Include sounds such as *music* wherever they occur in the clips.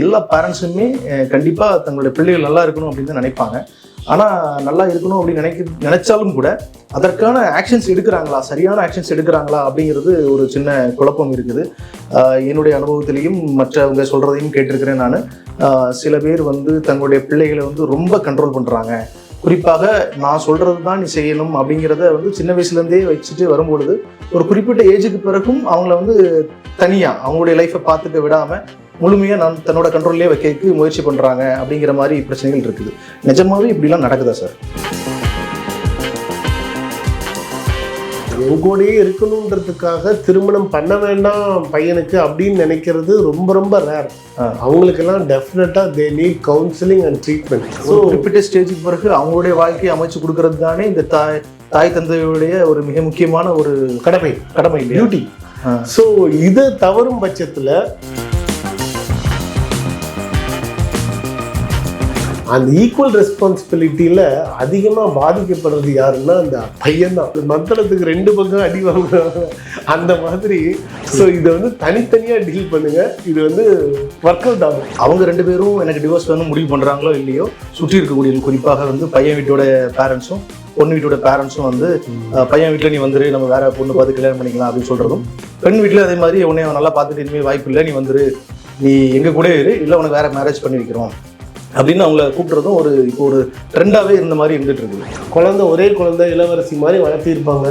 எல்லா பேரண்ட்ஸுமே கண்டிப்பாக தங்களுடைய பிள்ளைகள் நல்லா இருக்கணும் அப்படின்னு தான் நினைப்பாங்க. ஆனால் நல்லா இருக்கணும் அப்படின்னு நினைக்க நினைச்சாலும் கூட அதற்கான ஆக்ஷன்ஸ் எடுக்கிறாங்களா? சரியான ஆக்ஷன்ஸ் எடுக்கிறாங்களா? அப்படிங்கிறது ஒரு சின்ன குழப்பம் இருக்குது. என்னுடைய அனுபவத்திலையும் மற்றவங்க சொல்கிறதையும் கேட்டிருக்கிறேன் நான். சில பேர் வந்து தங்களுடைய பிள்ளைகளை வந்து ரொம்ப கண்ட்ரோல் பண்ணுறாங்க குறிப்பாக நான் சொல்கிறது தான் நீ செய்யணும் அப்படிங்கிறத வந்து சின்ன வயசுலேருந்தே வச்சுட்டு வரும்பொழுது ஒரு குறிப்பிட்ட ஏஜுக்கு பிறகும் அவங்கள வந்து தனியாக அவங்களுடைய லைஃப்பை பார்த்துக்க விடாமல் முழுமையாக நான் தன்னோட கண்ட்ரோல்லே வைக்கிறதுக்கு முயற்சி பண்ணுறாங்க அப்படிங்கிற மாதிரி பிரச்சனைகள் இருக்குது. நிஜமாவே இப்படிலாம் நடக்குதா சார் என் கூடயே இருக்கணுன்றதுக்காக திருமணம் பண்ண வேண்டாம் பையனுக்கு அப்படின்னு நினைக்கிறது ரொம்ப ரொம்ப ரேர். அவங்களுக்கெல்லாம் definitely they need counselling and treatment so குறிப்பிட்ட ஸ்டேஜுக்கு பிறகு அவங்களுடைய வாழ்க்கையை அமைச்சு கொடுக்கறது தானே இந்த தாய் தாய் தந்தையுடைய ஒரு மிக முக்கியமான ஒரு கடமை. கடமை டியூட்டி. ஸோ இதை தவறும் பட்சத்தில் அந்த ஈக்குவல் ரெஸ்பான்சிபிலிட்டியில் அதிகமாக பாதிக்கப்படுறது யாருன்னா அந்த பையன் தான் மத்தளத்துக்கு ரெண்டு பக்கம் அடி வாங்குறாங்க அந்த மாதிரி. ஸோ இதை வந்து தனித்தனியாக டீல் பண்ணுங்கள் இது வந்து ஒர்க் அவுட் ஆகும். அவங்க ரெண்டு பேரும் எனக்கு டிவோர்ஸ் வேணும் முடிவு பண்ணுறாங்களோ இல்லையோ சுற்றி இருக்கக்கூடிய குறிப்பாக வந்து பையன் வீட்டோட பேரண்ட்ஸும் பொண்ணு வீட்டோட பேரண்ட்ஸும் வந்து பையன் வீட்டில் நீ வந்துரு நம்ம வேற பொண்ணு பார்த்து கல்யாணம் பண்ணிக்கலாம் அப்படின்னு சொல்கிறதும் பெண் வீட்டில் அதே மாதிரி உன்னை நல்லா பார்த்துட்டு இனிமேல் வாய்ப்பு இல்லை நீ வந்துரு. நீ எங்கள் கூட இரு இல்லை உனக்கு வேற மேரேஜ் பண்ணி வைக்கிறோம். அப்படின்னு அவங்கள கூப்பிட்றதும் ஒரு இப்போ ஒரு ட்ரெண்டாகவே இருந்த மாதிரி இருந்துட்டு இருக்குது. குழந்தை ஒரே குழந்தை இளவரசி மாதிரி வளர்த்திருப்பாங்க.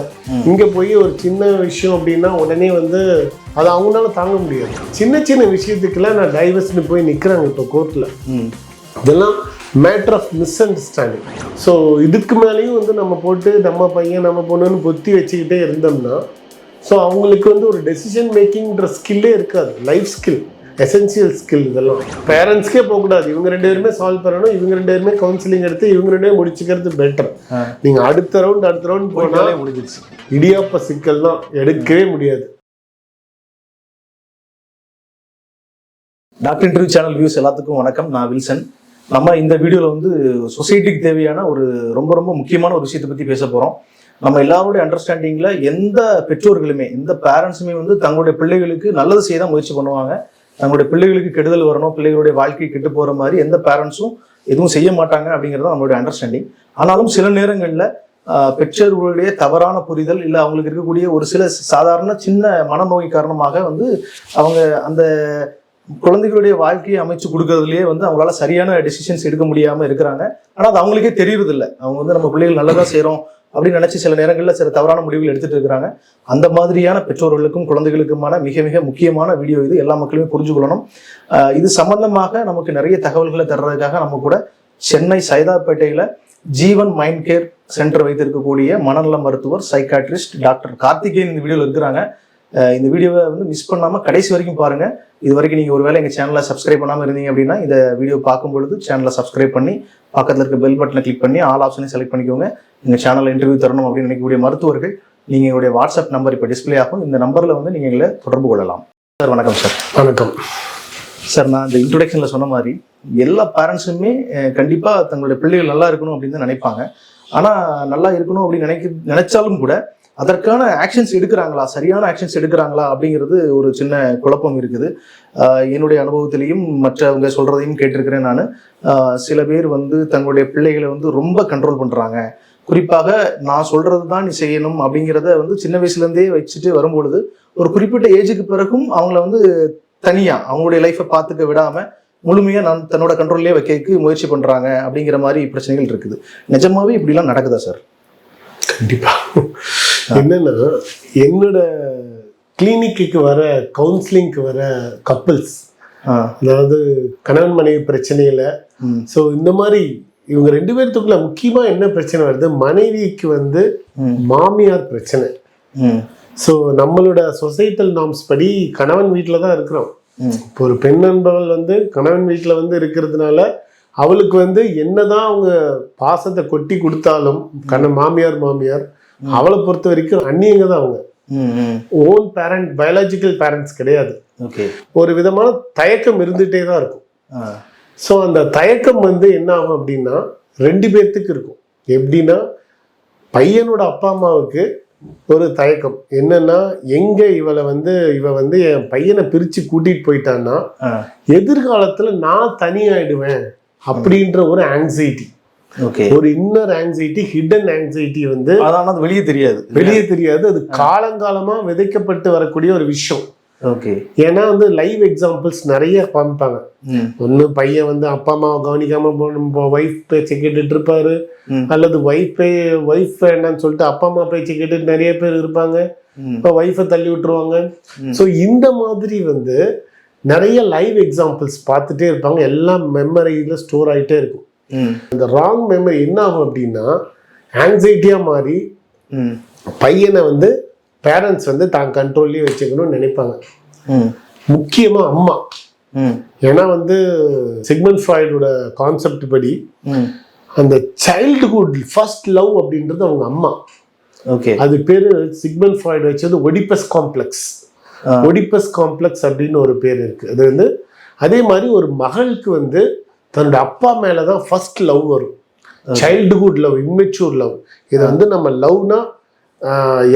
இங்கே போய் ஒரு சின்ன விஷயம் அப்படின்னா உடனே வந்து அதை அவங்களால தாங்க முடியாது. சின்ன சின்ன விஷயத்துக்கெல்லாம் நான் டைவர்ஸ்னு போய் நிற்கிறாங்க இப்போ கோர்ட்டில் இதெல்லாம் matter of miss understanding so இதுக்கு மேலேயும் வந்து நம்ம போட்டு நம்ம பையன் நம்ம பொண்ணுன்னு பொத்தி வச்சுக்கிட்டே இருந்தோம்னா ஸோ அவங்களுக்கு வந்து ஒரு டெசிஷன் மேக்கிங்ன்ற ஸ்கில்லே இருக்காது. லைஃப் ஸ்கில் எசென்சியல் ஸ்கில் இதெல்லாம். பேரண்ட்ஸ்க்கே போகக்கூடாது. இவங்க ரெண்டு பேருமே சால்வ் பண்ணணும். இவங்க ரெண்டு பேருமே கவுன்சிலிங் எடுத்து இவங்க ரெண்டு பேரும் முடிச்சுக்கிறது பெட்டர் ஆ. நீங்க அடுத்த ரவுண்ட் அடுத்த ரவுண்ட் போனா போனாலே முடிஞ்சிருச்சு. இடியாப்ப சிக்கல் தான் எடுக்கவே முடியாது. டாக்டர் இன்டர்வியூ சேனல் வியூஸ் எல்லாத்துக்கும் வணக்கம். நான் வில்சன். நம்ம இந்த வீடியோவில் வந்து சொசைட்டிக்கு தேவையான ஒரு ரொம்ப ரொம்ப முக்கியமான ஒரு விஷயத்தை பற்றி பேச போகிறோம் நம்ம எல்லாருடைய அண்டர்ஸ்டாண்டிங்கில் எந்த பெற்றோர்களுமே எந்த பேரண்ட்ஸுமே வந்து தங்களுடைய பிள்ளைகளுக்கு நல்லது செய்ய தான் முயற்சி பண்ணுவாங்க. தங்களுடைய பிள்ளைகளுக்கு கெடுதல் வரணும் பிள்ளைகளுடைய வாழ்க்கை கெட்டு போகிற மாதிரி எந்த பேரண்ட்ஸும் எதுவும் செய்ய மாட்டாங்க அப்படிங்கிறது நம்மளுடைய அண்டர்ஸ்டாண்டிங் ஆனாலும் சில நேரங்களில் பெற்றோர்களுடைய தவறான புரிதல் இல்லை அவங்களுக்கு இருக்கக்கூடிய ஒரு சில சாதாரண சின்ன மனநோய் காரணமாக வந்து அவங்க அந்த குழந்தைகளுடைய வாழ்க்கையை அமைச்சு கொடுக்கறதுலயே வந்து அவங்களால சரியான டெசிஷன்ஸ் எடுக்க முடியாம இருக்கிறாங்க. ஆனா அது அவங்களுக்கே தெரியறது அவங்க வந்து நம்ம பிள்ளைகள் நல்லதா செய்கிறோம் அப்படின்னு நினச்சி சில நேரங்களில் சில தவறான முடிவுகள் எடுத்துகிட்டு இருக்கிறாங்க. அந்த மாதிரியான பெற்றோர்களுக்கும் குழந்தைகளுக்குமான மிக மிக முக்கியமான வீடியோ இது. எல்லா மக்களுமே புரிஞ்சுக்கொள்ளணும் கொள்ளணும். இது சம்பந்தமாக நமக்கு நிறைய தகவல்களை தர்றதுக்காக நம்ம கூட சென்னை சைதாப்பேட்டையில் ஜீவன் மைண்ட் கேர் சென்டர் வைத்திருக்கக்கூடிய மனநல மருத்துவர் சைக்காட்ரிஸ்ட் டாக்டர் கார்த்திகேயன் இந்த வீடியோவில் இருக்கிறாங்க. இந்த வீடியோவை வந்து மிஸ் பண்ணாமல் கடைசி வரைக்கும் பாருங்கள் இது வரைக்கும் நீங்கள் ஒருவேளை எங்கள் சேனலை சப்ஸ்கிரைப் பண்ணாமல் இருந்தீங்க அப்படின்னா இந்த வீடியோ பார்க்கும் பொழுது சேனலை சப்ஸ்கிரைப் பண்ணி பக்கத்தில் இருக்க பெல் பட்டனை கிளிக் பண்ணி ஆல் ஆப்ஷனையும் செலக்ட் பண்ணிக்கோங்க. எங்க சேனல்ல இன்டர்வியூ தரணும் அப்படின்னு நினைக்கக்கூடிய மருத்துவர்கள் நீங்க எங்களுடைய வாட்ஸ்அப் நம்பர் இப்போ டிஸ்ப்ளே ஆகும். இந்த நம்பர்ல வந்து நீங்க எங்களை தொடர்பு கொள்ளலாம். சார் வணக்கம் சார் வணக்கம். சார் நான் இந்த இன்ட்ரொடக்ஷன்ல சொன்ன மாதிரி எல்லா பேரண்ட்ஸுமே கண்டிப்பா தங்களுடைய பிள்ளைகள் நல்லா இருக்கணும் அப்படின்னு தான் நினைப்பாங்க. ஆனா நல்லா இருக்கணும் அப்படின்னு நினைக்க நினைச்சாலும் கூட அதற்கான ஆக்ஷன்ஸ் எடுக்கிறாங்களா? சரியான ஆக்ஷன்ஸ் எடுக்கிறாங்களா? அப்படிங்கிறது ஒரு சின்ன குழப்பம் இருக்குது. என்னுடைய அனுபவத்திலையும் மற்றவங்க சொல்றதையும் கேட்டிருக்கிறேன் நான். சில பேர் வந்து தங்களுடைய பிள்ளைகளை வந்து ரொம்ப கண்ட்ரோல் பண்றாங்க. குறிப்பாக நான் சொல்றது தான் நீ செய்யணும் அப்படிங்கிறத வந்து சின்ன வயசுல இருந்தே வச்சுட்டு வரும்பொழுது ஒரு குறிப்பிட்ட ஏஜுக்கு பிறகும் அவங்கள வந்து தனியா அவங்களுடைய லைஃப்பை பார்த்துக்க விடாம முழுமையா நான் தன்னோட கண்ட்ரோல்லே வைக்கிறதுக்கு முயற்சி பண்றாங்க அப்படிங்கிற மாதிரி பிரச்சனைகள் இருக்குது. நிஜமாவே இப்படிலாம் நடக்குதா சார் கண்டிப்பா. என்னன்னா என்னோட கிளினிக்கு வர கவுன்சிலிங்க்கு வர கப்பிள்ஸ் அதாவது கணவன் மனைவி பிரச்சனையில ஸோ இந்த மாதிரி இவங்க ரெண்டு பேர்த்துக்குள்ள முக்கியமா என்ன பிரச்சனை வருது? மனைவிக்கு வந்து மாமியார் பிரச்சனை. ஸோ நம்மளோட சொசைட்டல் நார்ம்ஸ் படி கணவன் வீட்டில் தான் இருக்கிறோம். இப்போ ஒரு பெண் என்பவள் வந்து கணவன் வீட்டில் வந்து இருக்கிறதுனால அவளுக்கு வந்து என்னதான் அவங்க பாசத்தை கொட்டி கொடுத்தாலும் கண்ண மாமியார் மாமியார் அவளை பொறுத்த வரைக்கும் அந்நியங்க தான் அவங்க. ஓன் பேரண்ட் பயாலஜிக்கல் பேரண்ட்ஸ் கிடையாது. ஓகே. ஒரு விதமான தயக்கம் இருந்துகிட்டே தான் இருக்கும். ஸோ அந்த தயக்கம் வந்து என்ன ஆகும் அப்படின்னா ரெண்டு பேர்த்துக்கு இருக்கும். எப்படின்னா பையனோட அப்பா அம்மாவுக்கு ஒரு தயக்கம். என்னன்னா எங்க இவளை வந்து இவ வந்து என் பையனை பிரிச்சு கூட்டிட்டு போயிட்டான்னா எதிர்காலத்துல நான் தனியாயிடுவேன் அப்படின்ற ஒரு ஆங்ஸைட்டி ஒரு இன்னர் ஆங்ஸைட்டி ஹிடன் ஆங்ஸைட்டி வந்து அதான் அது வெளியே தெரியாது. வெளியே தெரியாது. அது காலங்காலமா விதைக்கப்பட்டு வரக்கூடிய ஒரு விஷயம். ஓகே ஏன்னா வந்து லைவ் எக்ஸாம்பிள்ஸ் நிறைய காமிப்பாங்க. ஒண்ணு பையன் வந்து அப்பா அம்மாவை கவனிக்காம ஒய்ஃப் பேச்சை கேட்டுட்டு இருப்பாரு. அல்லது ஒய்ஃப் ஒய்ஃப் வேண்டாம்னு சொல்லிட்டு அப்பா அம்மா பேச்சை கேட்டுட்டு நிறைய பேர் இருப்பாங்க. இப்போ ஒய்ஃபை தள்ளி விட்டுருவாங்க. ஸோ இந்த மாதிரி வந்து நிறைய லைவ் எக்ஸாம்பிள்ஸ் பார்த்துட்டே இருப்பாங்க. எல்லாம் மெமரியில் ஸ்டோர் ஆகிட்டே இருக்கும். இந்த ராங் மெமரி என்ன ஆகும் அப்படின்னா ஆங்ஸைட்டியாக மாறி பையனை வந்து பேரண்ட்ஸ் வந்து தான் கண்ட்ரோல்லையே வச்சுக்கணும்னு நினைப்பாங்க. முக்கியமாக அம்மா. ஏன்னா வந்து சிக்மன் ஃப்ராய்டோட கான்செப்ட் படி அந்த சைல்டுஹுட் ஃபர்ஸ்ட் லவ் அப்படின்றது அவங்க அம்மா. ஓகே. அது பேரு சிக்மன் ஃப்ராய்டு வச்சது ஒடிபஸ் காம்ப்ளெக்ஸ். ஒடிபஸ் காம்ப்ளெக்ஸ் அப்படின்னு ஒரு பேர் இருக்கு. அது வந்து அதே மாதிரி ஒரு மகளுக்கு வந்து தன்னோட அப்பா மேல தான் ஃபர்ஸ்ட் லவ் வரும் சைல்டுஹுட் லவ் இம்மெச்சூர் லவ் இது வந்து நம்ம லவ்னா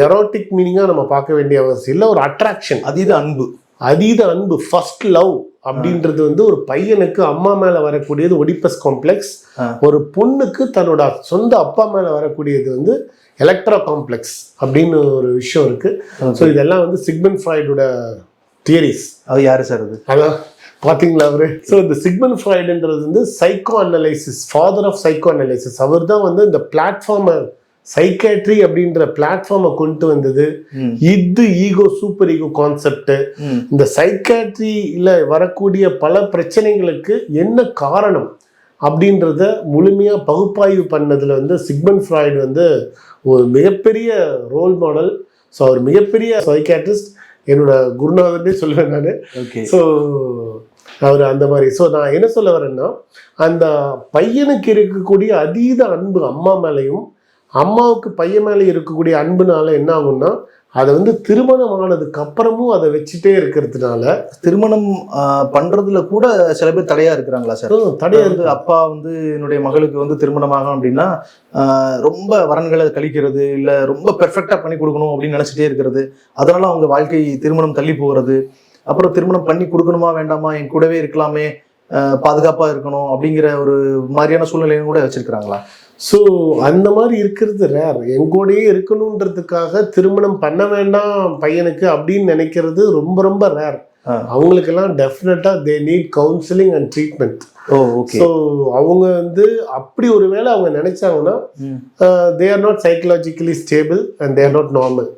எரோட்டிக் மீனிங்காக நம்ம பார்க்க வேண்டிய அவசியம் இல்லை. ஒரு அட்ராக்ஷன் அதீத அன்பு. அதீத அன்பு ஃபர்ஸ்ட் லவ் அப்படின்றது வந்து ஒரு பையனுக்கு அம்மா மேல வரக்கூடியது ஒடிபஸ் காம்ப்ளெக்ஸ். ஒரு பொண்ணுக்கு தன்னோட சொந்த அப்பா மேல வரக்கூடியது வந்து எலக்ட்ரா காம்ப்ளெக்ஸ் அப்படின்னு ஒரு விஷயம் இருக்கு. ஸோ இதெல்லாம் வந்து சிக்மன் ஃப்ராய்டோட தியரிஸ் அது யாரு சார் அது? அதான் பாத்தீங்களா அவரு? ஸோ இந்த சிக்மன் ஃப்ராய்டுன்றது வந்து psychoanalysis father of psychoanalysis அவர் தான் வந்து இந்த பிளாட்ஃபார்மை சைக்காட்ரி அப்படின்ற பிளாட்ஃபார்மை கொண்டு வந்தது. இது ஈகோ சூப்பர் ஈகோ கான்செப்ட் இந்த சைக்காட்ரியில் வரக்கூடிய பல பிரச்சனைகளுக்கு என்ன காரணம் அப்படின்றத முழுமையாக பகுப்பாய்வு பண்ணதுல வந்து சிக்மன் ஃப்ராய்டு வந்து ஒரு மிகப்பெரிய ரோல் மாடல் ஸோ அவர் மிகப்பெரிய சைக்காட்ரிஸ்ட் என்னோட குருநாதர்னே சொல்லுவேன் நான். ஓகே ஸோ அவர் அந்த மாதிரி. ஸோ நான் என்ன சொல்ல வரேன்னா அந்த பையனுக்கு இருக்கக்கூடிய அதீத அன்பு அம்மா மேலேயும் அம்மாவுக்கு பையன் மேலே இருக்கக்கூடிய அன்புனால என்ன ஆகும்னா அதை வந்து திருமணம் ஆனதுக்கு அப்புறமும் அதை வச்சுட்டே இருக்கிறதுனால திருமணம் பண்றதுல கூட சில பேர் தடையா இருக்கிறாங்களா சார்? தடையா வந்து அப்பா வந்து என்னுடைய மகளுக்கு வந்து திருமணம் ஆகும் அப்படின்னா ரொம்ப வரன்களை கழிக்கிறது இல்ல ரொம்ப பெர்ஃபெக்டா பண்ணி கொடுக்கணும் அப்படின்னு நினைச்சிட்டே இருக்கிறது. அதனால அவங்க வாழ்க்கை திருமணம் தள்ளி போகிறது அப்புறம் திருமணம் பண்ணி கொடுக்கணுமா வேண்டாமா என் கூடவே இருக்கலாமே ஆஹ், பாதுகாப்பா இருக்கணும் அப்படிங்கிற ஒரு மாதிரியான சூழ்நிலையும் கூட வச்சிருக்கிறாங்களா? ஸோ அந்த மாதிரி இருக்கிறது ரேர் எங்கூடயே இருக்கணுன்றதுக்காக திருமணம் பண்ண வேண்டாம் பையனுக்கு அப்படின்னு நினைக்கிறது ரொம்ப ரொம்ப ரேர். அவங்களுக்கெல்லாம் definitely they need counselling and treatment so அவங்க வந்து அப்படி ஒரு வேளை அவங்க நினைச்சாங்கன்னா they are not psychologically stable and they are not normal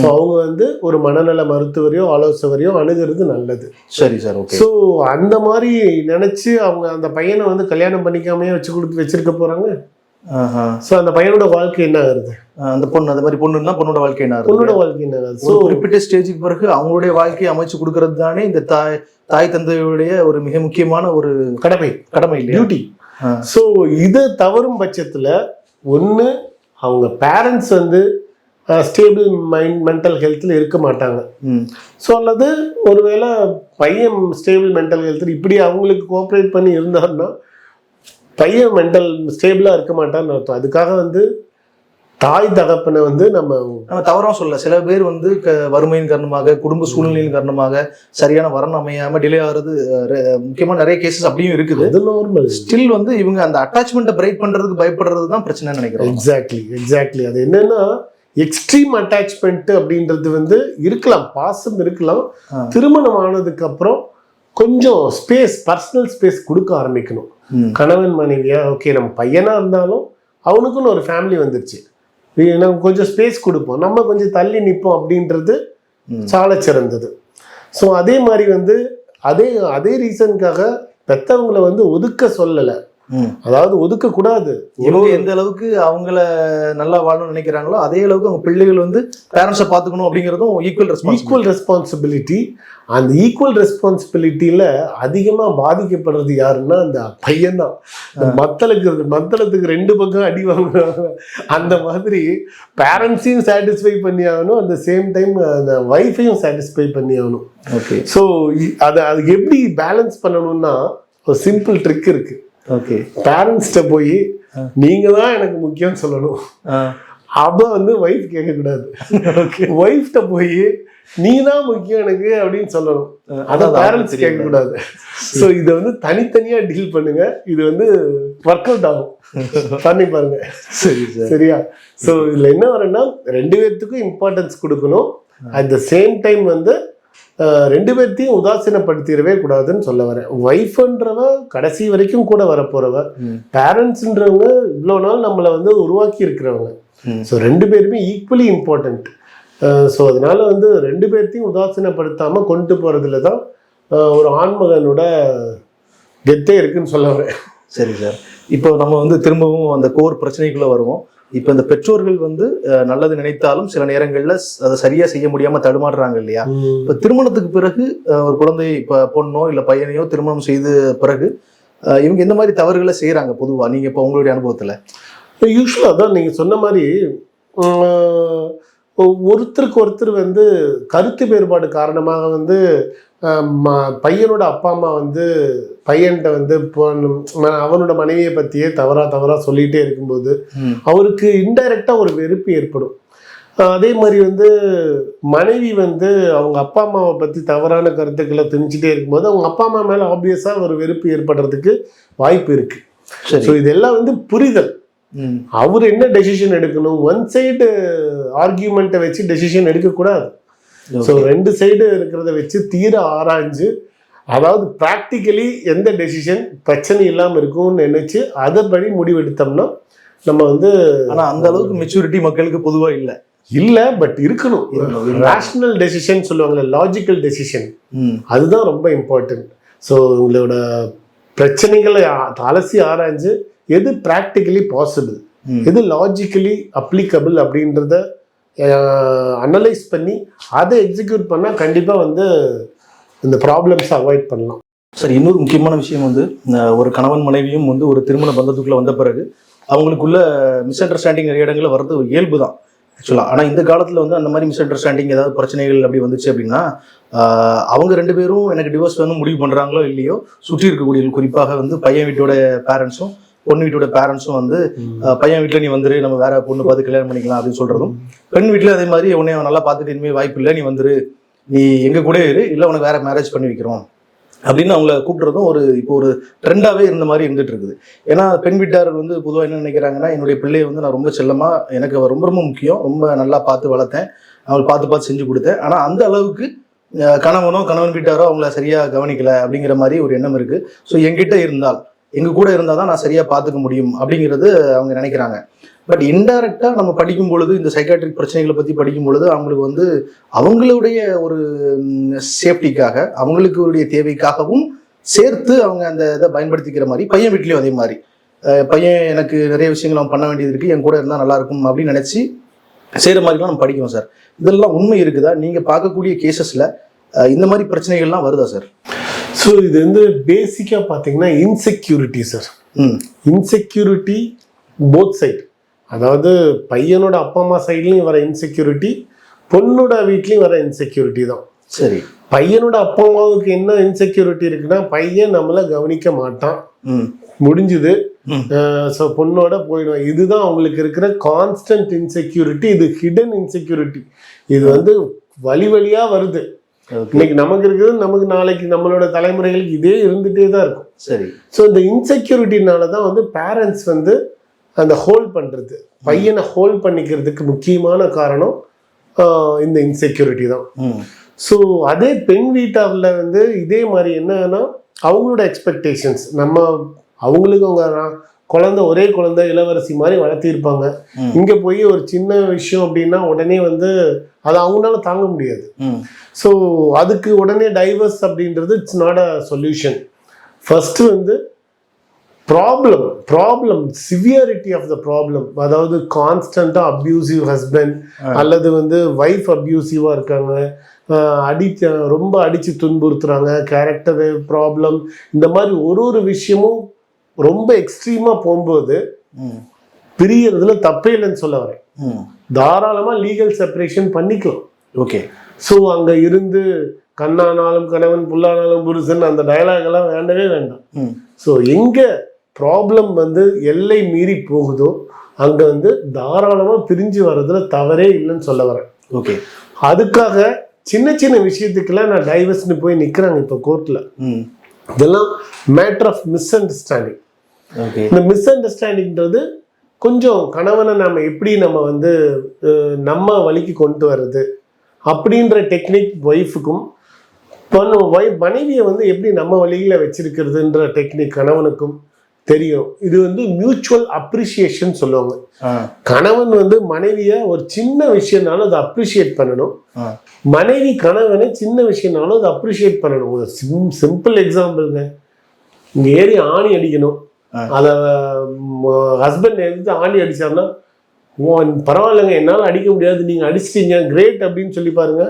so அவங்க வந்து ஒரு மனநல மருத்துவரையோ ஆலோசகரையோ அணுகிறது நல்லது. சரி சார் ஓகே. ஸோ அந்த மாதிரி நினைச்சு அவங்க அந்த பையனை வந்து கல்யாணம் பண்ணிக்காமையே வச்சு கொடுத்து வச்சிருக்க போறாங்க? ஸோ அந்த பையனோட வாழ்க்கை என்ன ஆகுது அந்த பொண்ணு அந்த மாதிரி பொண்ணுன்னா பொண்ணோட வாழ்க்கை என்ன ஆகுது? பொண்ணோட வாழ்க்கை என்ன ஆகுது? ஸோ குறிப்பிட்ட ஸ்டேஜுக்கு பிறகு அவங்களுடைய வாழ்க்கையை அமைச்சு கொடுக்கறது தானே இந்த தாய் தாய் தந்தையுடைய ஒரு மிக முக்கியமான ஒரு கடமை. கடமை இல்லையா? டியூட்டி. ஸோ இதை தவறும் பட்சத்தில் ஒன்று அவங்க பேரண்ட்ஸ் வந்து ஸ்டேபிள் மைண்ட் மென்டல் ஹெல்த்தில் இருக்க மாட்டாங்க. ம். ஸோ அல்லது ஒருவேளை பையன் ஸ்டேபிள் மென்டல் ஹெல்த்தில் இப்படி அவங்களுக்கு கோஆப்ரேட் பண்ணி இருந்தாருன்னா பையன் மென்டல் ஸ்டேபிளாக இருக்க மாட்டான்னு அர்த்தம். அதுக்காக வந்து தாய் தகப்பனை வந்து நம்ம நம்ம தவறா சொல்ல சில பேர் வந்து க- வறுமையின் காரணமாக குடும்ப சூழ்நிலையின் காரணமாக சரியான வரன் அமையாம டிலே ஆகுறது அஹ், ரெ- முக்கியமா நிறைய கேசஸ் அப்படியும் இருக்குது. அது நார்மல் ஸ்டில் வந்து இவங்க அந்த அட்டாச்மெண்ட்டை பிரேக் பண்றதுக்கு பயப்படுறது தான் பிரச்சனைன்னு நினைக்கிறோம். எக்ஸாக்ட்லி எக்ஸாக்ட்லி அது என்னன்னா எக்ஸ்ட்ரீம் அட்டாச்மெண்ட் அப்படின்றது வந்து இருக்கலாம் பாசம் இருக்கலாம். திருமணம் ஆனதுக்கு அப்புறம் கொஞ்சம் ஸ்பேஸ் பர்சனல் ஸ்பேஸ் கொடுக்க ஆரம்பிக்கணும். கணவன் மனைவியா ஓகே நம்ம பையனா இருந்தாலும் அவனுக்குன்னு ஒரு ஃபேமிலி வந்துருச்சு நம்ம கொஞ்சம் ஸ்பேஸ் கொடுப்போம் நம்ம கொஞ்சம் தள்ளி நிற்போம் அப்படின்றது. சால சிறந்தது ஸோ அதே மாதிரி வந்து அதே அதே ரீசனுக்காக பெத்தவங்களை வந்து ஒதுக்க சொல்லலை. அதாவது ஒதுக்க கூடாது இவங்க எந்த அளவுக்கு அவங்கள நல்லா வாழணும்னு நினைக்கிறாங்களோ அதே அளவுக்கு அவங்க பிள்ளைகள் வந்து பேரண்ட்ஸை பார்த்துக்கணும் அப்படிங்கிறதும் ஈக்குவல் ஈக்குவல் ரெஸ்பான்சிபிலிட்டி அந்த ஈக்குவல் ரெஸ்பான்சிபிலிட்டியில அதிகமா பாதிக்கப்படுறது யாருன்னா அந்த பையன் தான் மத்தளுக்கு மத்தளத்துக்கு ரெண்டு பக்கம் அடி வாங்குறாங்க அந்த மாதிரி பேரண்ட்ஸையும் சாட்டிஸ்ஃபை பண்ணி ஆகணும் அந்த சேம் டைம் அந்த ஒய்ஃபையும் சாட்டிஸ்ஃபை பண்ணி ஆகணும். ஓகே ஸோ அது அதுக்கு எப்படி பேலன்ஸ் பண்ணணும்னா ஒரு சிம்பிள் ட்ரிக் இருக்கு. ஓகே பேரண்ட்ஸ்கிட்ட போய் நீங்க தான் எனக்கு முக்கியம் சொல்லணும். அவ வந்து ஒய்ஃப் கேட்கக்கூடாது. ஓகே ஒய்ஃப்ட போய் நீ தான் முக்கியம் எனக்கு? அப்படின்னு சொல்லணும். அதை பேரண்ட்ஸ் கேட்கக்கூடாது. ஸோ இதை வந்து தனித்தனியா டீல் பண்ணுங்க. இது வந்து ஒர்க் அவுட் ஆகும். பண்ணி பாருங்க. சரி சார். சரியா? ஸோ இதுல என்ன வரும்னா ரெண்டு பேர்த்துக்கும் இம்பார்ட்டன்ஸ் கொடுக்கணும். அட் த சேம் டைம் வந்து ரெண்டு பேர்த்தையும் உதாசீனப்படுத்திடவே கூடாதுன்னு சொல்ல வரேன். ஒய்ஃப்ன்றவ கடைசி வரைக்கும் கூட வரப்போறவ. பேரண்ட்ஸ்ன்றவங்க இவ்வளோ நாள் நம்மளை வந்து உருவாக்கி இருக்கிறவங்க. ஸோ ரெண்டு பேருமே ஈக்குவலி இம்பார்ட்டன்ட் ஸோ அதனால வந்து ரெண்டு பேர்த்தையும் உதாசீனப்படுத்தாம கொண்டு போறதுல தான் ஒரு ஆண்மகனோட கெத்தே இருக்குன்னு சொல்ல வரேன். சரி சார். இப்போ நம்ம வந்து திரும்பவும் அந்த கோர் பிரச்சனைக்குள்ள வருவோம். இப்போ இந்த பெற்றோர்கள் வந்து நல்லது நினைத்தாலும் சில நேரங்கள்ல அதை சரியா செய்ய முடியாம தடுமாறுறாங்க இல்லையா? இப்போ திருமணத்துக்கு பிறகு ஒரு குழந்தை இப்போ பொண்ணோ இல்லை பையனையோ திருமணம் செய்த பிறகு இவங்க எந்த மாதிரி தவறுகளை செய்யறாங்க பொதுவா? நீங்க இப்போ உங்களுடைய அனுபவத்துல. யூஸ்வலாக அதான் நீங்கள் சொன்ன மாதிரி ஒருத்தருக்கு ஒருத்தர் வந்து கருத்து வேறுபாடு காரணமாக வந்து பையனோட அப்பா அம்மா வந்து பையன்கிட்ட வந்து அவனோட மனைவியை பற்றியே தவறா தவறா சொல்லிகிட்டே இருக்கும்போது. அவருக்கு இன்டைரக்டாக ஒரு வெறுப்பு ஏற்படும் அதே மாதிரி வந்து மனைவி வந்து அவங்க அப்பா அம்மாவை பற்றி தவறான கருத்துக்களை திணிச்சிட்டே இருக்கும்போது அவங்க அப்பா அம்மா மேலே ஆப்வியஸாக ஒரு வெறுப்பு ஏற்படுறதுக்கு வாய்ப்பு இருக்கு சரி ஸோ இதெல்லாம் வந்து புரிதல். அவர் என்ன டெசிஷன் எடுக்கணும்? ஒன் சைடு ஆர்கியூமெண்ட்டை வச்சு டெசிஷன் எடுக்கக்கூடாது. ஸோ. ரெண்டு சைடு இருக்கிறத வச்சு தீர ஆராய்ஞ்சு அதாவது ப்ராக்டிக்கலி எந்த டெசிஷன் பிரச்சனை இல்லாமல் இருக்கும்னு நினைச்சு அதன்படி முடிவெடுத்தோம்னா நம்ம வந்து ஆனா அந்த அளவுக்கு மெச்சூரிட்டி மக்களுக்கு பொதுவா இல்ல. இல்லை பட் இருக்கணும். ரேஷனல் டெசிஷன் சொல்லுவாங்கல்ல லாஜிக்கல் டெசிஷன். அதுதான் ரொம்ப இம்பார்ட்டன்ட் ஸோ உங்களோட பிரச்சனைகளை அலசி ஆராய்ஞ்சு எது ப்ராக்டிக்கலி பாசிபிள். எது லாஜிக்கலி அப்ளிகபிள் அப்படின்றத அனலைஸ் பண்ணி அதை எக்ஸிக்யூட் பண்ணால் கண்டிப்பாக வந்து இந்த ப்ராப்ளம்ஸ் அவாய்ட் பண்ணலாம். சரி இன்னொரு முக்கியமான விஷயம் வந்து ஒரு கணவன் மனைவியும் வந்து ஒரு திருமண பந்தத்துக்குள்ள வந்த பிறகு அவங்களுக்குள்ள மிஸ் அண்டர்ஸ்டாண்டிங் நிறைய இடங்களில் வர்றது ஒரு இயல்பு தான் ஆக்சுவலாக ஆனால் இந்த காலத்தில் வந்து அந்த மாதிரி மிஸ் அண்டர்ஸ்டாண்டிங் ஏதாவது பிரச்சனைகள் அப்படி வந்துச்சு அப்படின்னா அவங்க ரெண்டு பேரும் எனக்கு டிவோர்ஸ் வேணும் முடிவு பண்ணுறாங்களோ இல்லையோ சுற்றி இருக்கக்கூடிய குறிப்பாக வந்து பையன் வீட்டோட பேரண்ட்ஸும் பொண்ணு வீட்டோட பேரண்ட்ஸும் வந்து பையன் வீட்டில் நீ வந்துரு நம்ம வேற பொண்ணு பார்த்து கல்யாணம் பண்ணிக்கலாம் அப்படின்னு சொல்றதும். பெண் வீட்டில் அதே மாதிரி உன்னை அவன் நல்லா பார்த்துட்டு இனிமேல் வாய்ப்பு இல்லை நீ வந்துரு. நீ எங்க கூட இரு இல்லை உனக்கு வேற மேரேஜ் பண்ணி வைக்கிறோம். அப்படின்னு அவங்கள கூப்பிடுறதும் ஒரு இப்போ ஒரு ட்ரெண்டாகவே இருந்த மாதிரி இருந்துட்டு இருக்குது ஏன்னா பெண் வீட்டார் வந்து பொதுவாக என்ன நினைக்கிறாங்கன்னா என்னுடைய பிள்ளையை வந்து நான் ரொம்ப செல்லமா எனக்கு ரொம்ப ரொம்ப முக்கியம் ரொம்ப நல்லா பார்த்து வளர்த்தேன். அவங்களை பார்த்து பார்த்து செஞ்சு கொடுத்தேன். ஆனால் அந்த அளவுக்கு கணவனோ கணவன் வீட்டாரோ அவங்கள சரியா கவனிக்கல அப்படிங்கிற மாதிரி ஒரு எண்ணம் இருக்கு. ஸோ என்கிட்ட இருந்தால் எங்கள் கூட இருந்தால் தான் நான் சரியாக பார்த்துக்க முடியும் அப்படிங்கிறது அவங்க நினைக்கிறாங்க. பட் இன்டைரக்டாக நம்ம படிக்கும் பொழுது இந்த சைக்காட்ரிக் பிரச்சனைகளை பற்றி படிக்கும் பொழுது அவங்களுக்கு வந்து அவங்களுடைய ஒரு சேஃப்டிக்காக அவங்களுக்கு உடைய தேவைக்காகவும் சேர்த்து அவங்க அந்த இதை பயன்படுத்திக்கிற மாதிரி பையன் வீட்லேயும் அதே மாதிரி. பையன் எனக்கு நிறைய விஷயங்கள் அவன் பண்ண வேண்டியது இருக்குது என் கூட இருந்தால் நல்லாயிருக்கும் அப்படின்னு நினச்சி செய்கிற மாதிரிலாம் நம்ம படிக்கிறோம் சார் இதெல்லாம் உண்மை இருக்குதா? நீங்கள் பார்க்கக்கூடிய கேசஸில் இந்த மாதிரி பிரச்சனைகள்லாம் வருதா சார் ஸோ இது வந்து பேசிக்காக பார்த்தீங்கன்னா இன்செக்யூரிட்டி சார் ம். இன்செக்யூரிட்டி போத் சைடு அதாவது பையனோட அப்பா அம்மா சைட்லையும் வர இன்செக்யூரிட்டி பொண்ணோட வீட்லேயும் வர இன்செக்யூரிட்டி தான். சரி. பையனோட அப்பா அம்மாவுக்கு என்ன இன்செக்யூரிட்டி இருக்குன்னா பையன் நம்மளை கவனிக்க மாட்டான். ம். முடிஞ்சுது. ஸோ பொண்ணோட போயிடும் இதுதான் அவங்களுக்கு இருக்கிற கான்ஸ்டன்ட் இன்செக்யூரிட்டி இது ஹிடன் இன்செக்யூரிட்டி இது வந்து வழி வழியா வருது. இன்னைக்கு நமக்கு இருக்குது நமக்கு நாளைக்கு நம்மளோட தலைமுறைகளுக்கு இதே இருந்துட்டே தான் இருக்கும். சரி. ஸோ இந்த இன்செக்யூரிட்டினால தான் வந்து பேரண்ட்ஸ் வந்து அந்த ஹோல்ட் பண்ணுறது பையனை ஹோல்ட் பண்ணிக்கிறதுக்கு முக்கியமான காரணம் இந்த இன்செக்யூரிட்டி தான். ஸோ அதே பெண் வீட்டாரில் வந்து இதே மாதிரி என்னன்னா அவங்களோட எக்ஸ்பெக்டேஷன்ஸ் நம்ம அவங்களுக்கு அவங்க குழந்தை ஒரே குழந்தை இளவரசி மாதிரி வளர்த்திருப்பாங்க. இங்கே போய் ஒரு சின்ன விஷயம் அப்படின்னா உடனே வந்து அதை அவங்களால தாங்க முடியாது. ஸோ அதுக்கு உடனே டைவர்ஸ் அப்படின்றது it's not a solution first வந்து problem problem severity of the problem அதாவது கான்ஸ்டண்ட்டாக அப்யூசிவ் ஹஸ்பண்ட் அல்லது வந்து ஒய்ஃப் அப்யூசிவாக இருக்காங்க. அடிச்சு ரொம்ப அடித்து துன்புறுத்துறாங்க. கேரக்டர் ப்ராப்ளம் இந்த மாதிரி ஒரு ஒரு விஷயமும் ரொம்ப எக்ஸ்ட்ரீமாக போகும்போது ம். பிரியறதுல தப்பே இல்லைன்னு சொல்ல வரேன். ம். தாராளமாக லீகல் செப்பரேஷன் பண்ணிக்கலாம். ஓகே. ஸோ அங்கே இருந்து கண்ணானாலும் கணவன் புல்லானாலும் புருஷன் அந்த டயலாக் எல்லாம் வேண்டவே வேண்டாம். ம். ஸோ எங்கே ப்ராப்ளம் வந்து எல்லை மீறி போகுதோ அங்க வந்து தாராளமா பிரிஞ்சு வர்றதுல தவறே இல்லைன்னு சொல்ல வரேன். ஓகே. அதுக்காக சின்ன சின்ன விஷயத்துக்கெல்லாம் நான் டைவர்ஸ்னு போய் நிக்கிறாங்க இப்போ கோர்ட்ல ம். இதெல்லாம் மேட்டர் ஆஃப் மிஸ் அண்டர்ஸ்டாண்டிங் இந்த மிஸ் அண்டர்ஸ்டாண்டிங்ன்றது கொஞ்சம் கணவனை நம்ம எப்படி நம்ம வந்து நம்ம வழிக்கு கொண்டு வர்றது அப்படின்ற டெக்னிக் ஒய்ஃபுக்கும் ஒய்ஃப் மனைவியை வந்து எப்படி நம்ம வழியில வச்சிருக்கிறதுன்ற டெக்னிக் கணவனுக்கும் தெரியும். இது வந்து மியூச்சுவல் அப்ரிசியேஷன் சொல்லுவாங்க. கணவன் வந்து மனைவியை ஒரு சின்ன விஷயம்னாலும் அதை அப்ரிஷியேட் பண்ணணும். மனைவி கணவனை சின்ன விஷயம்னாலும் அதை அப்ரிஷியேட் பண்ணணும். ஒரு சிம் சிம்பிள் எக்ஸாம்பிள்ங்க இங்க ஏறி ஆணி அடிக்கணும். அத ஹஸ்பண்ட் எடுத்து ஆணி அடிச்சாருன்னா "ஓ, பரவாயில்லைங்க என்னால அடிக்க முடியாது நீங்க அடிச்சிட்டீங்க கிரேட் அப்படின்னு சொல்லி பாருங்க.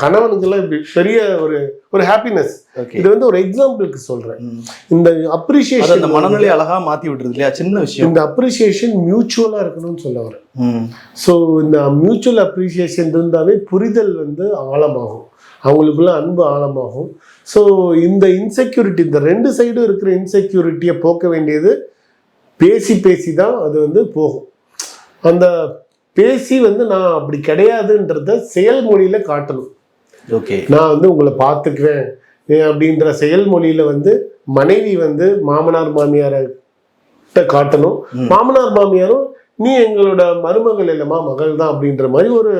கணவனுக்கெல்லாம் இப்படி பெரிய ஒரு ஒரு ஹாப்பினஸ் இது வந்து ஒரு எக்ஸாம்பிளுக்கு சொல்றேன். ம். இந்த அப்ரிசியேஷன் அந்த மனநிலை அழகா மாத்தி விட்டுருது இல்லையா? சின்ன விஷயம். இந்த அப்ரிசியேஷன் மியூச்சுவலா இருக்கணும்னு சொல்ல வரேன். ஸோ இந்த மியூச்சுவல் அப்ரிசியேஷன் இருந்தாவே புரிதல் வந்து ஆழமாகும். அவங்களுக்குள்ள அன்பு ஆழமாகும். ஸோ இந்த இன்செக்யூரிட்டி இந்த ரெண்டு சைடும் இருக்கிற இன்செக்யூரிட்டியை போக்க வேண்டியது பேசி பேசி தான் அது வந்து போகும். அந்த பேசி வந்து நான் அப்படி கிடையாதுன்றத செயல்மொழியில காட்டணும். ஓகே நான் வந்து உங்களை பார்த்துக்குவேன். அப்படின்ற செயல்மொழியில வந்து மனைவி வந்து மாமனார் மாமியாரை கிட்ட காட்டணும். மாமனார் மாமியாரும் நீ எங்களோட மருமகள் இல்லைம்மா மகள் தான் அப்படின்ற மாதிரி ஒரு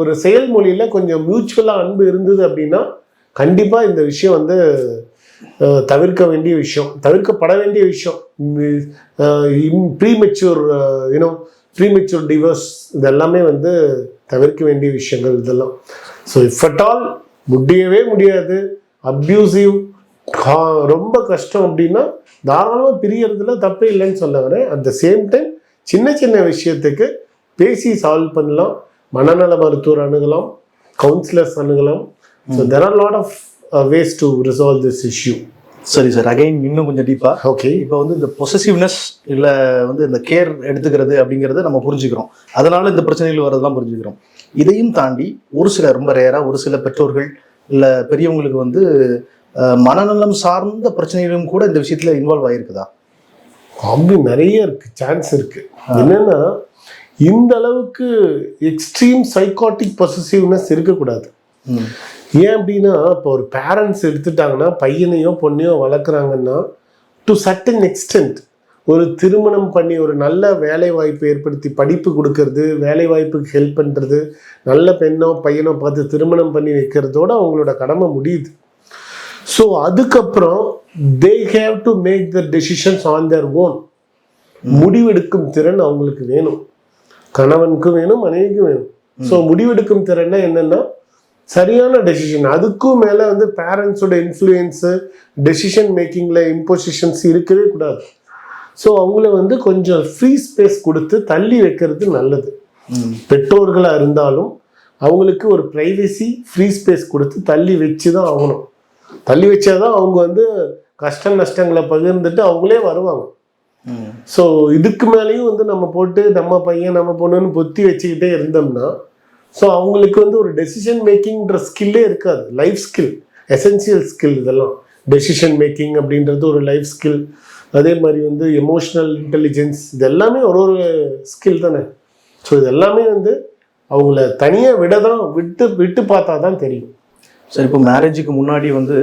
ஒரு செயல்மொழியில கொஞ்சம் மியூச்சுவலா அன்பு இருந்தது அப்படின்னா கண்டிப்பாக இந்த விஷயம் வந்து தவிர்க்க வேண்டிய விஷயம். தவிர்க்கப்பட வேண்டிய விஷயம். ப்ரீமெச்சூர் யூனோ ப்ரீமெச்சூர் டிவோர்ஸ் இதெல்லாமே வந்து தவிர்க்க வேண்டிய விஷயங்கள் இதெல்லாம். ஸோ இஃப் அட் ஆல் முடியவே முடியாது. அப்யூசிவ் ரொம்ப கஷ்டம் அப்படின்னா தாராளமாக பிரியறதுல தப்பே இல்லைன்னு சொல்ல வரேன். அட் த சேம் டைம் சின்ன சின்ன விஷயத்துக்கு பேசி சால்வ் பண்ணலாம். மனநல மருத்துவர் அணுகலாம். கவுன்சிலர்ஸ் அணுகலாம். So there are lot of ways to resolve this issue சரி சார் அகைன் இன்னும் கொஞ்சம் டீப்பா ஓகே இப்போ வந்து இந்த பொசசிவ்னஸ் இல்லை வந்து இந்த கேர் எடுத்துக்கிறது அப்படிங்கிறத நம்ம புரிஞ்சுக்கிறோம். அதனால இந்த பிரச்சனைகள் வரதெல்லாம் புரிஞ்சுக்கிறோம். இதையும் தாண்டி ஒரு சில ரொம்ப ரேராக ஒரு சில பெற்றோர்கள் இல்லை பெரியவங்களுக்கு வந்து மனநலம் சார்ந்த பிரச்சனைகளும் கூட இந்த விஷயத்துல இன்வால்வ் ஆகிருக்குதா அப்படி நிறைய இருக்கு. சான்ஸ் இருக்கு. என்னன்னா இந்த அளவுக்கு எக்ஸ்ட்ரீம் சைக்காட்டிக் பொசசிவ்னஸ் இருக்கக்கூடாது. ஏன் அப்படின்னா இப்போ ஒரு பேரண்ட்ஸ் எடுத்துட்டாங்கன்னா பையனையோ பொண்ணையோ வளர்க்குறாங்கன்னா டு சட்டன் எக்ஸ்டென்ட் ஒரு திருமணம் பண்ணி ஒரு நல்ல வேலை வாய்ப்பு ஏற்படுத்தி படிப்பு கொடுக்கறது வேலை வாய்ப்புக்கு ஹெல்ப் பண்ணுறது நல்ல பெண்ணோ பையனோ பார்த்து திருமணம் பண்ணி வைக்கிறதோட அவங்களோட கடமை முடியுது. ஸோ அதுக்கப்புறம் they have to make the decisions on their own முடிவெடுக்கும் திறன் அவங்களுக்கு வேணும். கணவனுக்கும் வேணும் மனைவிக்கும் வேணும். ஸோ முடிவெடுக்கும் திறன்னா என்னன்னா சரியான டெசிஷன் அதுக்கும் மேல வந்து பேரண்ட்ஸோட இன்ஃப்ளூயன்ஸு டெசிஷன் மேக்கிங்ல இம்போசிஷன்ஸ் இருக்கவே கூடாது. ஸோ அவங்கள வந்து கொஞ்சம் ஃப்ரீ ஸ்பேஸ் கொடுத்து தள்ளி வைக்கிறது நல்லது. ம். பெற்றோர்களா இருந்தாலும் அவங்களுக்கு ஒரு ப்ரைவசி ஃப்ரீ ஸ்பேஸ் கொடுத்து தள்ளி வச்சு தான் ஆகணும். தள்ளி வச்சாதான் அவங்க வந்து கஷ்ட நஷ்டங்களை பகிர்ந்துட்டு அவங்களே வருவாங்க. ஸோ இதுக்கு மேலேயும் வந்து நம்ம போட்டு நம்ம பையன் நம்ம பொண்ணுன்னு பொத்தி வச்சுக்கிட்டே இருந்தோம்னா ஸோ அவங்களுக்கு வந்து ஒரு டெசிஷன் மேக்கிங்ன்ற ஸ்கில்லே இருக்காது. லைஃப் ஸ்கில் எசென்சியல் ஸ்கில் இதெல்லாம். டெசிஷன் மேக்கிங் அப்படின்றது ஒரு லைஃப் ஸ்கில் அதே மாதிரி வந்து எமோஷ்னல் இன்டெலிஜென்ஸ் இது எல்லாமே ஒரு ஒரு ஸ்கில் தானே. ஸோ இது எல்லாமே வந்து அவங்கள தனியாக விட தான் விட்டு விட்டு பார்த்தா தான் தெரியும். சரி இப்போ மேரேஜுக்கு முன்னாடி வந்து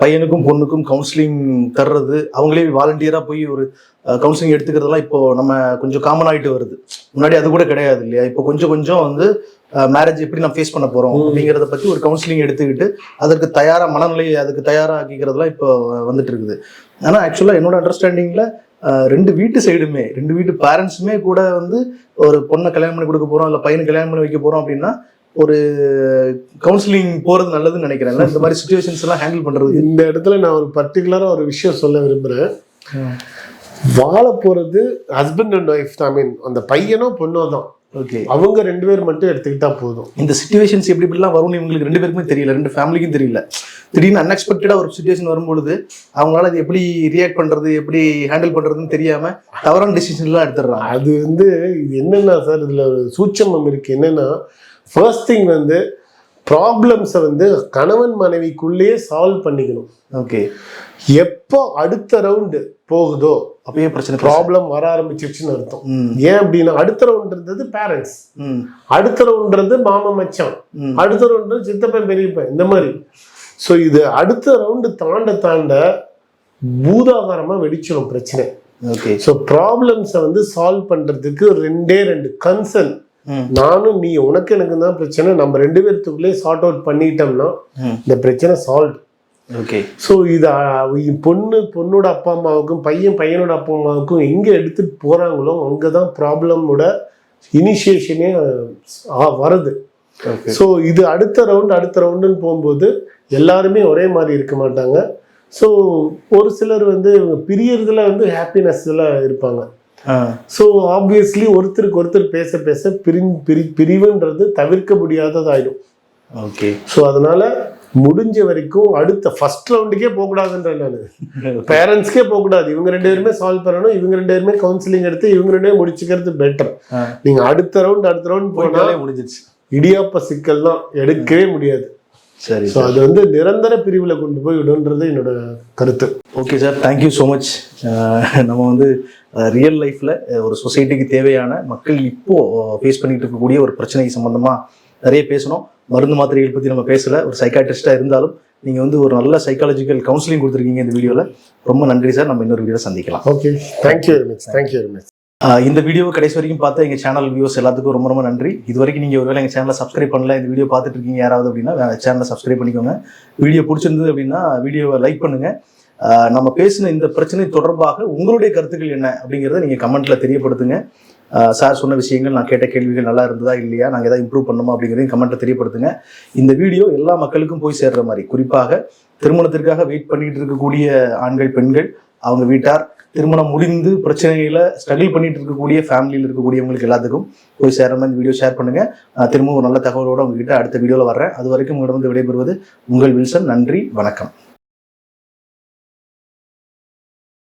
பையனுக்கும் பொண்ணுக்கும் கவுன்சிலிங் தர்றது அவங்களே வாலண்டியராக போய் ஒரு கவுன்சிலிங் எடுத்துக்கிறதெல்லாம் இப்போ நம்ம கொஞ்சம் காமன் ஆகிட்டு வருது. முன்னாடி அது கூட கிடையாது இல்லையா? இப்போ கொஞ்சம் கொஞ்சம் வந்து மேரேஜ் எப்படி நம்ம ஃபேஸ் பண்ண போகிறோம் அப்படிங்கிறத பற்றி ஒரு கவுன்சிலிங் எடுத்துக்கிட்டு அதற்கு தயாராக மனநிலையை அதுக்கு தயாராகிக்கிறதுலாம் இப்போ வந்துட்டு இருக்குது. ஆனால் ஆக்சுவலாக என்னோட அண்டர்ஸ்டாண்டிங்கில் ரெண்டு வீட்டு சைடுமே ரெண்டு வீட்டு பேரண்ட்ஸுமே கூட வந்து ஒரு பொண்ணை கல்யாணம் பண்ணி கொடுக்க போகிறோம் இல்லை பையனை கல்யாணம் பண்ணி வைக்க போகிறோம் அப்படின்னா ஒரு கவுன்சிலிங் போறது நல்லதுன்னு நினைக்கிறேன்ல. இந்த மாதிரி சுச்சுவேஷன்ஸ் எல்லாம் ஹேண்டில் பண்றது. இந்த இடத்துல நான் ஒரு பர்டிகுலராக ஒரு விஷயம் சொல்ல விரும்புகிறேன் வாழ போகிறது husband and wife I mean அந்த பையனோ பொண்ணோ தான். ஓகே அவங்க ரெண்டு பேர் மட்டும் எடுத்துக்கிட்டா போதும். இந்த சுச்சுவேஷன்ஸ் எப்படி இப்படிலாம் வரும்னு இவங்களுக்கு ரெண்டு பேருக்குமே தெரியல. ரெண்டு ஃபேமிலிக்கும் தெரியல. திடீர்னு அன்எக்ஸ்பெக்டடா ஒரு சுச்சுவேஷன் வரும்பொழுது அவங்களால அது எப்படி ரியாக்ட் பண்றது எப்படி ஹேண்டில் பண்றதுன்னு தெரியாம தவறான டிசிஷன் எல்லாம் எடுத்துடுறாங்க. அது வந்து இது என்னன்னா சார் இதுல ஒரு சூட்சமம் இருக்கு. என்னன்னா ஃபர்ஸ்ட் திங் வந்து ப்ராப்ளம்ஸை வந்து கணவன் மனைவிக்குள்ளேயே சால்வ் பண்ணிக்கணும். ஓகே எப்போ அடுத்த ரவுண்டு போகுதோ அப்பயே பிரச்சனை ப்ராப்ளம் வர ஆரம்பிச்சிருச்சுன்னு அர்த்தம். ஏன் அப்படின்னா அடுத்த ரவுண்ட்ன்றது பேரண்ட்ஸ் அடுத்த ரவுண்ட்றது மாமா மச்சான். அடுத்த ரவுண்டு சித்தப்பன் பெரியப்பன் இந்த மாதிரி. ஸோ இது அடுத்த ரவுண்டு தாண்ட தாண்ட பூதாகாரமா வெடிச்சிடும் பிரச்சனை. ஓகே ஸோ ப்ராப்ளம்ஸை வந்து சால்வ் பண்றதுக்கு ரெண்டே ரெண்டு கன்சர்ன் நானும் நீ உனக்கு எனக்கு தான் பிரச்சனை. நம்ம ரெண்டு பேர்த்துக்குள்ளே சார்ட் அவுட் பண்ணிட்டோம்னா இந்த பிரச்சனை சால்வ் ஓகே. ஸோ இது பொண்ணு பொண்ணோட அப்பா அம்மாவுக்கும் பையன் பையனோட அப்பா அம்மாவுக்கும் எங்கே எடுத்துட்டு போறாங்களோ அங்கே தான் ப்ராப்ளமோட இனிஷியேஷனே வருது. ஓகே. ஸோ இது அடுத்த ரவுண்ட் அடுத்த ரவுண்டுன்னு போகும்போது எல்லாருமே ஒரே மாதிரி இருக்க மாட்டாங்க. ஸோ ஒரு சிலர் வந்து இவங்க பிரியறதுல வந்து ஹாப்பினஸ்ல இருப்பாங்க. ஸோ ஆப்வியஸ்லி ஒருத்தருக்கு ஒருத்தர் பேச பேச பிரி பிரி பிரிவுன்றது தவிர்க்க முடியாததாயிடும். ஓகே ஸோ அதனால முடிஞ்ச வரைக்கும் அடுத்த ஃபர்ஸ்ட் ரவுண்டுக்கே போகக்கூடாதுன்றேன் நான். பேரண்ட்ஸ்க்கே *laughs* போகக்கூடாது. இவங்க ரெண்டு பேருமே சால்வ் பண்ணணும். இவங்க ரெண்டு பேருமே கவுன்சிலிங் எடுத்து இவங்க ரெண்டு பேரும் முடிச்சுக்கிறது பெட்டர் ஆ. நீங்க அடுத்த ரவுண்ட் அடுத்த ரவுண்ட் போனா போயிட்டாலே முடிஞ்சிருச்சு. இடியாப்ப சிக்கல் தான். எடுக்கவே முடியாது. சரி ஸோ அது வந்து நிரந்தர பிரிவுல கொண்டு போய் விடுன்றது என்னோட கருத்து. Okay sir thank you so much நம்ம வந்து ரியல் லைஃப்பில் ஒரு சொசைட்டிக்கு தேவையான மக்கள் இப்போ ஃபேஸ் பண்ணிட்டு இருக்கக்கூடிய ஒரு பிரச்சனை சம்மந்தமாக நிறைய பேசணும். மருந்து மாத்திரைகள் பற்றி நம்ம பேசலை. ஒரு சைக்காட்ரிஸ்டாக இருந்தாலும் நீங்கள் வந்து ஒரு நல்ல சைக்காலஜிக்கல் கவுன்சிலிங் கொடுத்துருக்கீங்க இந்த வீடியோவில் ரொம்ப நன்றி சார் நம்ம இன்னொரு வீடியோவில் சந்திக்கலாம். Okay thank you very much thank you very much இந்த வீடியோ கடைசி வரைக்கும் பார்த்தா எங்கள் சேனல் வியூஸ் எல்லாத்துக்கும் ரொம்ப ரொம்ப நன்றி. இது வரைக்கும் நீங்கள் ஒருவேளை எங்கள் சேனலை சப்ஸ்கிரைப் பண்ணல இந்த வீடியோ பார்த்துட்டு இருக்கீங்க யாராவது அப்படின்னா சேனலை சப்ஸ்கிரைப் பண்ணிக்கோங்க. வீடியோ பிடிச்சிருந்தது அப்படின்னா வீடியோவை லைக் பண்ணுங்கள் நம்ம பேசின இந்த பிரச்சனை தொடர்பாக உங்களுடைய கருத்துக்கள் என்ன அப்படிங்கிறத நீங்கள் கமெண்ட்ல தெரியப்படுத்துங்க. சார் சொன்ன விஷயங்கள் நான் கேட்ட கேள்விகள் நல்லா இருந்ததா இல்லையா நாங்கள் எதாவது இம்ப்ரூவ் பண்ணணுமா அப்படிங்கிறதையும் கமெண்ட்டில் தெரியப்படுத்துங்க. இந்த வீடியோ எல்லா மக்களுக்கும் போய் சேர்ற மாதிரி குறிப்பாக திருமணத்திற்காக வெயிட் பண்ணிட்டு இருக்கக்கூடிய ஆண்கள் பெண்கள் அவங்க வீட்டார் திருமணம் முடிந்து பிரச்சனையில் ஸ்ட்ரகிள் பண்ணிட்டு இருக்கக்கூடிய ஃபேமிலியில் இருக்கக்கூடியவங்களுக்கு எல்லாத்துக்கும் போய் சேர மாதிரி இந்த வீடியோ ஷேர் பண்ணுங்க திரும்பவும் ஒரு நல்ல தகவலோடு உங்ககிட்ட அடுத்த வீடியோவில் வர்றேன். அது வரைக்கும் உங்களிடம் விடைபெறுவது உங்கள் வில்சன். நன்றி வணக்கம்.